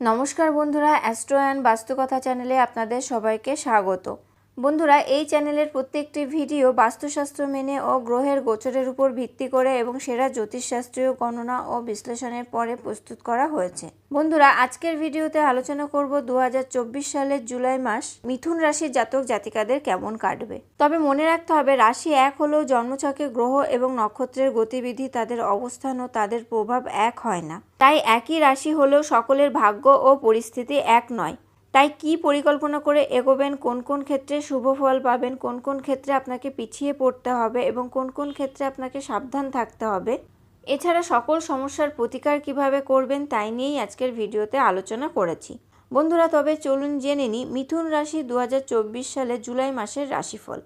নমস্কার বন্ধুরা astro and বাস্তুকথা চ্যানেলে আপনাদের সবাইকে স্বাগত। বন্ধুরা, এই চ্যানেলের প্রত্যেকটি ভিডিও বাস্তুশাস্ত্র মেনে ও গ্রহের গোচরের উপর ভিত্তি করে এবং সেরা জ্যোতিষশাস্ত্রীয় গণনা ও বিশ্লেষণের পরে প্রস্তুত করা হয়েছে। বন্ধুরা, আজকের ভিডিওতে আলোচনা করব দু হাজার চব্বিশ সালের জুলাই মাস মিথুন রাশির জাতক জাতিকাদের কেমন কাটবে। তবে মনে রাখতে হবে, রাশি এক হলেও জন্মছকে গ্রহ এবং নক্ষত্রের গতিবিধি, তাদের অবস্থান ও তাদের প্রভাব এক হয় না। তাই একই রাশি হলেও সকলের ভাগ্য ও পরিস্থিতি এক নয়। তাই কি পরিকল্পনা করে এগোবেন? কোন কোন ক্ষেত্রে শুভ ফল পাবেন? কোন কোন ক্ষেত্রে আপনাকে পিছিয়ে পড়তে হবে? এবং কোন কোন ক্ষেত্রে আপনাকে সাবধান থাকতে হবে? এছাড়া সকল সমস্যার প্রতিকার কীভাবে করবেন তাই নিয়েই আজকের ভিডিওতে আলোচনা করেছি। বন্ধুরা, তবে চলুন জেনে নিই মিথুন রাশি দু হাজার চব্বিশ সালে জুলাই মাসের রাশিফল।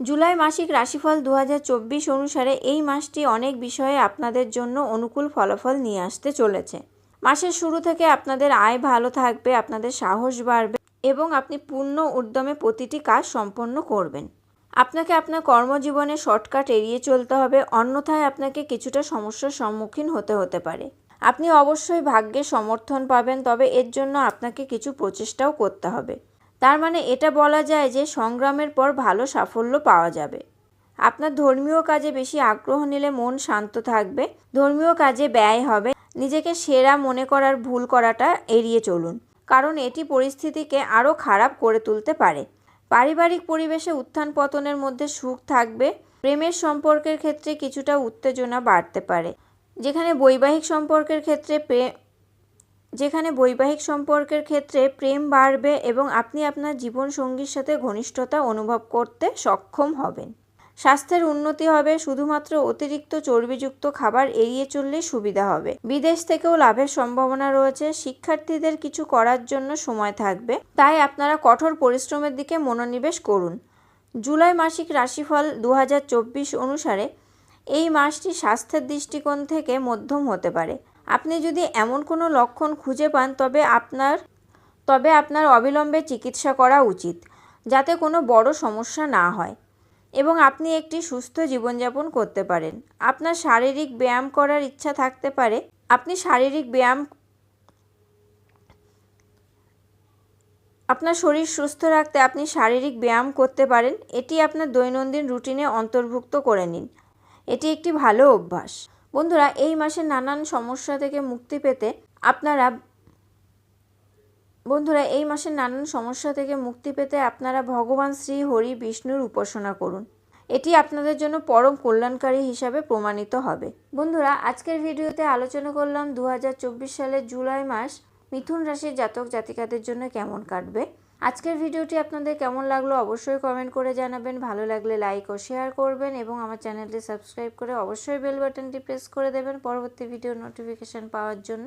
জুলাই মাসিক রাশিফল দু হাজার চব্বিশ অনুসারে এই মাসটি অনেক বিষয়ে আপনাদের জন্য অনুকূল ফলাফল নিয়ে আসতে চলেছে। মাসের শুরু থেকে আপনাদের আয় ভালো থাকবে, আপনাদের সাহস বাড়বে এবং আপনি পূর্ণ উদ্যমে প্রতিটি কাজ সম্পন্ন করবেন। আপনাকে আপনার কর্মজীবনে শর্টকাট এড়িয়ে চলতে হবে, অন্যথায় আপনাকে কিছুটা সমস্যার সম্মুখীন হতে হতে পারে। আপনি অবশ্যই ভাগ্যে সমর্থন পাবেন, তবে এর জন্য আপনাকে কিছু প্রচেষ্টাও করতে হবে। তার মানে এটা বলা যায় যে সংগ্রামের পর ভালো সাফল্য পাওয়া যাবে। আপনার ধর্মীয় কাজে বেশি আগ্রহ নিলে মন শান্ত থাকবে, ধর্মীয় কাজে ব্যয় হবে। নিজেকে সেরা মনে করার ভুল করাটা এড়িয়ে চলুন, কারণ এটি পরিস্থিতিকে আরও খারাপ করে তুলতে পারে। পারিবারিক পরিবেশে উত্থান পতনের মধ্যে সুখ থাকবে, প্রেমের সম্পর্কের ক্ষেত্রে কিছুটা উত্তেজনা বাড়তে পারে। যেখানে বৈবাহিক সম্পর্কের ক্ষেত্রে প্রেম যেখানে বৈবাহিক সম্পর্কের ক্ষেত্রে প্রেম বাড়বে এবং আপনি আপনার জীবনসঙ্গীর সাথে ঘনিষ্ঠতা অনুভব করতে সক্ষম হবেন। স্বাস্থ্যের উন্নতি হবে, শুধুমাত্র অতিরিক্ত চর্বিযুক্ত খাবার এড়িয়ে চললে সুবিধা হবে। বিদেশ থেকেও লাভের সম্ভাবনা রয়েছে, শিক্ষার্থীদের কিছু করার জন্য সময় থাকবে। তাই আপনারা কঠোর পরিশ্রমের দিকে মনোনিবেশ করুন। জুলাই মাসিক রাশিফল দু হাজার চব্বিশ অনুসারে এই মাসটি স্বাস্থ্যের দৃষ্টিকোণ থেকে মধ্যম হতে পারে। আপনি যদি এমন কোনো লক্ষণ খুঁজে পান, তবে আপনার তবে আপনার অবিলম্বে চিকিৎসা করা উচিত, যাতে কোনো বড় সমস্যা না হয়। এবং আপনি একটি সুস্থ জীবনযাপন করতে পারেন। আপনার শারীরিক ব্যায়াম করার ইচ্ছা থাকতে পারে। আপনি শারীরিক ব্যায়াম আপনার শরীর সুস্থ রাখতে আপনি শারীরিক ব্যায়াম করতে পারেন। এটি আপনার দৈনন্দিন রুটিনে অন্তর্ভুক্ত করে নিন। এটি একটি ভালো অভ্যাস। বন্ধুরা, এই মাসে নানান সমস্যা থেকে মুক্তি পেতে আপনারা বন্ধুরা, এই মাসের নানান সমস্যা থেকে মুক্তি পেতে আপনারা ভগবান শ্রী হরি বিষ্ণুর উপাসনা করুন। এটি আপনাদের জন্য পরম কল্যাণকারী হিসাবে প্রমাণিত হবে। বন্ধুরা, আজকের ভিডিওতে আলোচনা করলাম দু হাজার চব্বিশ সালের জুলাই মাস মিথুন রাশির জাতক জাতিকাদের জন্য কেমন কাটবে। আজকের ভিডিওটি আপনাদের কেমন লাগল অবশ্যই কমেন্ট করে জানাবেন। ভালো লাগলে লাইক ও শেয়ার করবেন এবং আমার চ্যানেলটি সাবস্ক্রাইব করে অবশ্যই বেল বাটনটি প্রেস করে দেবেন পরবর্তী ভিডিও নোটিফিকেশান পাওয়ার জন্য।